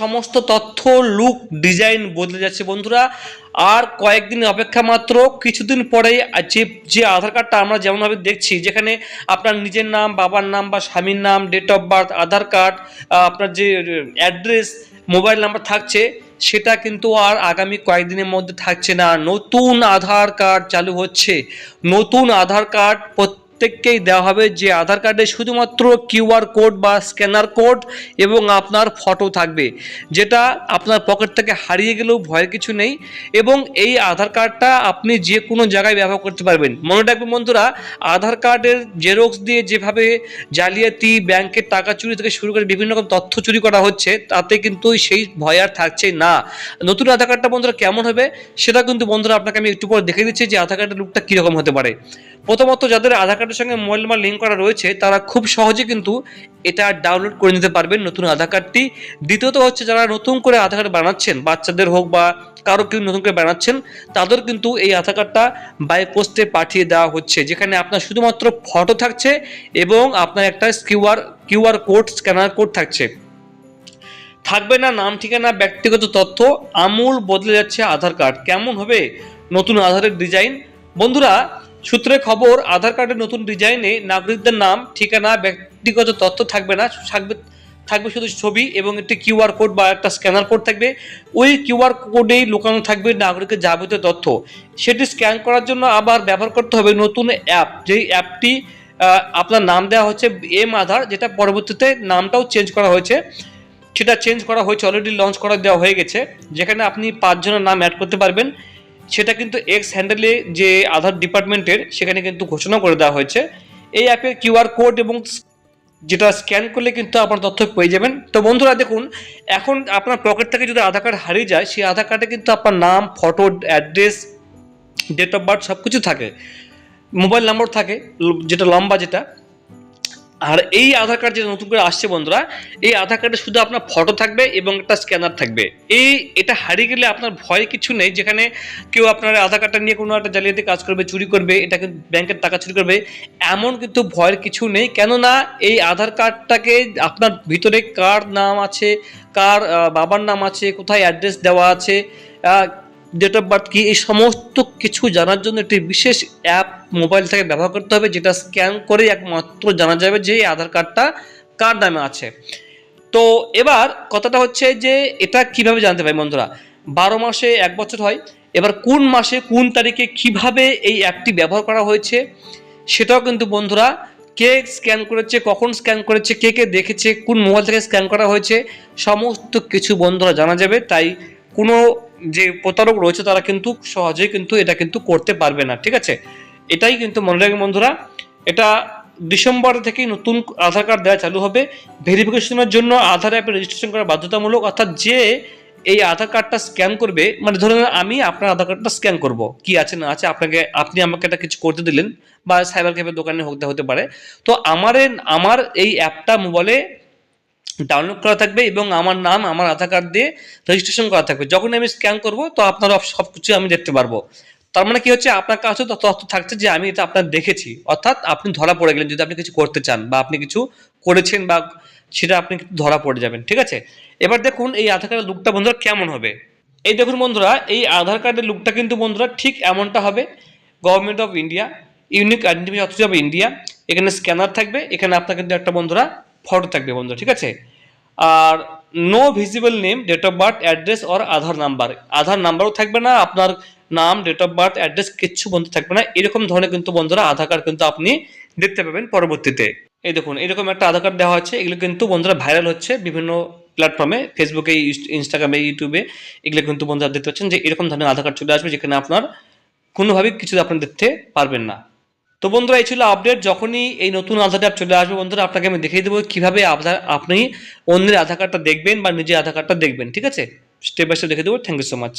সমস্ত তথ্য look design বদলে যাচ্ছে বন্ধুরা। আর কয়েকদিন অপেক্ষা মাত্র, কিছুদিন পরেই যে যে আধার কার্ডটা আমরা যেমনভাবে দেখছি, যেখানে আপনার নিজের নাম, বাবার নাম বা স্বামীর নাম date of birth Aadhaar card আপনার যে অ্যাড্রেস মোবাইল নাম্বার থাকছে, সেটা কিন্তু আর আগামী কয়েকদিনের মধ্যে থাকছে না। নতুন আধার কার্ড চালু হচ্ছে। নতুন আধার কার্ড প্রত্যেককেই দেওয়া হবে যে আধার কার্ডে শুধুমাত্র কিউআর কোড বা স্ক্যানার কোড এবং আপনার ফটো থাকবে, যেটা আপনার পকেট থেকে হারিয়ে গেলেও ভয়ের কিছু নেই এবং এই আধার কার্ডটা আপনি যে কোনো জায়গায় ব্যবহার করতে পারবেন। মনে রাখবেন বন্ধুরা, আধার কার্ডের জেরক্স দিয়ে যেভাবে জালিয়াতি, ব্যাংকের টাকা চুরি থেকে শুরু করে বিভিন্ন রকম তথ্য চুরি করা হচ্ছে, তাতে কিন্তু সেই ভয় আর থাকছে না। নতুন আধার কার্ডটা বন্ধুরা কেমন হবে, সেটা কিন্তু বন্ধুরা আপনাকে আমি একটু পরে দেখে দিচ্ছি যে আধার কার্ডের লুকটা কীরকম হতে পারে। প্রথমত যাদের আধার কার্ডের সঙ্গে মোবাইল নাম্বার লিঙ্ক করা রয়েছে, তারা খুব সহজে কিন্তু এটা ডাউনলোড করে নিতে পারবেন নতুন আধার কার্ডটি। দ্বিতীয়ত হচ্ছে যারা নতুন করে আধার কার্ড বানাচ্ছেন, বাচ্চাদের হোক বা কারও কেউ নতুন করে বানাচ্ছেন, তাদের কিন্তু এই আধার কার্ডটা বাই পোস্টে পাঠিয়ে দেওয়া হচ্ছে, যেখানে আপনার শুধুমাত্র ফটো থাকছে এবং আপনার একটা QR QR code scanner code থাকছে। থাকবে না নাম, ঠিকানা, ব্যক্তিগত তথ্য, আমূল বদলে যাচ্ছে আধার কার্ড। কেমন হবে? নতুন আধারের ডিজাইন বন্ধুরা সূত্রে খবর, আধার কার্ডের নতুন ডিজাইনে নাগরিকদের নাম, ঠিকানা, ব্যক্তিগত তথ্য থাকবে না, থাকবে থাকবে শুধু ছবি এবং একটি কিউআর কোড বা একটা স্ক্যানার কোড থাকবে। ওই কিউআর কোডেই লুকানো থাকবে নাগরিকের যাবতীয় তথ্য। সেটি স্ক্যান করার জন্য আবার ব্যবহার করতে হবে নতুন অ্যাপ। যেই অ্যাপটি আপনার নাম দেওয়া হচ্ছে এম আধার, যেটা পরবর্তীতে নামটাও চেঞ্জ করা হয়েছে। সেটা চেঞ্জ করা হয়েছে অলরেডি লঞ্চ করা দেওয়া হয়ে গেছে। যেখানে আপনি পাঁচজনের নাম অ্যাড করতে পারবেন। সেটা কিন্তু এক্স হ্যান্ডেলে যে আধার ডিপার্টমেন্টের সেখানে কিন্তু ঘোষণা করে দেওয়া হয়েছে। এই অ্যাপের কিউআর কোড এবং যেটা স্ক্যান করলে কিন্তু আপনার তথ্য পেয়ে যাবেন। তো বন্ধুরা, দেখুন, এখন আপনার পকেট থেকে যদি আধার কার্ড হারিয়ে যায়, সেই আধার কার্ডে কিন্তু আপনার নাম photo address date of birth সব কিছু থাকে। মোবাইল নম্বর থাকে, যেটা লম্বা যেটা। আর এই আধার কার্ড যেটা নতুন করে আসছে বন্ধুরা, এই আধার কার্ডে শুধু আপনার ফটো থাকবে এবং একটা স্ক্যানার থাকবে। এই, এটা হারিয়ে গেলে আপনার ভয় কিছু নেই, যেখানে কেউ আপনার আধার কার্ডটা নিয়ে কোনো একটা জালিয়াতি কাজ করবে, চুরি করবে, এটা কিন্তু ব্যাংকের টাকা চুরি করবে, এমন কিন্তু ভয়ের কিছু নেই। কেননা এই আধার কার্ডটাকে আপনার ভিতরে কার নাম আছে, কার বাবার নাম আছে, কোথায় অ্যাড্রেস দেওয়া আছে ডেট অফ বার্থ কি এই সমস্ত কিছু জানার জন্য একটি বিশেষ অ্যাপ মোবাইল থেকে ব্যবহার করতে হবে, যেটা স্ক্যান করে একমাত্র জানা যাবে যে আধার কার্ডটা কার নামে আছে। তো এবার কথাটা হচ্ছে যে এটা কীভাবে জানতে পারি বন্ধুরা? বারো মাসে এক বছর হয়, এবার কোন মাসে কোন তারিখে কীভাবে এই অ্যাপটি ব্যবহার করা হয়েছে, সেটাও কিন্তু বন্ধুরা কে স্ক্যান করেছে, কখন স্ক্যান করেছে, কে কে দেখেছে, কোন মোবাইল থেকে স্ক্যান করা হয়েছে, সমস্ত কিছু বন্ধুরা জানা যাবে। তাই কোনো যে প্রতারক রয়েছে তারা কিন্তু সহজেই কিন্তু এটা কিন্তু করতে পারবে না, ঠিক আছে? এটাই কিন্তু মনে রাখবেন বন্ধুরা, এটা ডিসেম্বর থেকেই নতুন আধার কার্ড দেওয়া চালু হবে। ভেরিফিকেশনের জন্য আধার অ্যাপে রেজিস্ট্রেশন করা বাধ্যতামূলক, অর্থাৎ যে এই আধার কার্ডটা স্ক্যান করবে মানে ধরুন আমি আপনার আধার কার্ডটা স্ক্যান করব, কি আছে না আছে আপনাকে, আপনি আমাকে এটা কিছু করতে দিলেন, বা সাইবার ক্যাফের দোকানে হতে হতে পারে। তো আমার আমার এই অ্যাপটা মোবাইলে ডাউনলোড করা থাকবে এবং আমার নাম, আমার আধার কার্ড দিয়ে রেজিস্ট্রেশন করা থাকবে। যখন আমি স্ক্যান করব, তো আপনার সব কিছু আমি দেখতে পারব। তার মানে কি হচ্ছে? আপনার কাছে তথ্য থাকছে যে আমি এটা আপনার দেখেছি। অর্থাৎ আপনি ধরা পড়ে গেলেন যদি আপনি কিছু করতে চান বা আপনি কিছু করেছেন বা সেটা আপনি ধরা পড়ে যাবেন, ঠিক আছে? এবার দেখুন এই আধার কার্ডের লুকটা বন্ধুরা কেমন হবে। এই দেখুন বন্ধুরা, এই আধার কার্ডের লুকটা কিন্তু বন্ধুরা ঠিক এমনটা হবে। Government of India unique identification authority of India এখানে স্ক্যানার থাকবে। এখানে আপনার কিন্তু একটা বন্ধুরা ফটো থাকবে বন্ধুরা ঠিক আছে? আর no visible name date of birth address or Aadhaar number Aadhaar নাম্বারও থাকবে না, আপনার নাম ডেট অফ বার্থ অ্যাড্রেস কিচ্ছু বন্ধু থাকবে না। এরকম ধরনের কিন্তু বন্ধুরা আধার কার্ড কিন্তু আপনি দেখতে পাবেন পরবর্তীতে। এই দেখুন, এরকম একটা আধার কার্ড দেওয়া হচ্ছে, এগুলো কিন্তু বন্ধুরা ভাইরাল হচ্ছে বিভিন্ন প্ল্যাটফর্মে ফেসবুকে ইনস্টাগ্রামে ইউটিউবে এগুলো কিন্তু বন্ধুরা দেখতে পাচ্ছেন যে এরকম ধরনের আধার কার্ড চলে আসবে যেখানে আপনার কোনোভাবেই কিছু আপনি দেখতে পারবেন না। তো বন্ধুরা, এই ছিল আপডেট যখনই এই নতুন আধার কার্ড চলে আসবে বন্ধুরা, আপনাকে আমি দেখিয়ে দেবো কীভাবে আপনার আপনি অন্যের আধার কার্ডটা দেখবেন বা নিজের আধার কার্ডটা দেখবেন, ঠিক আছে? স্টেপ বাই স্টেপ দেখে দেবো। Thank you so much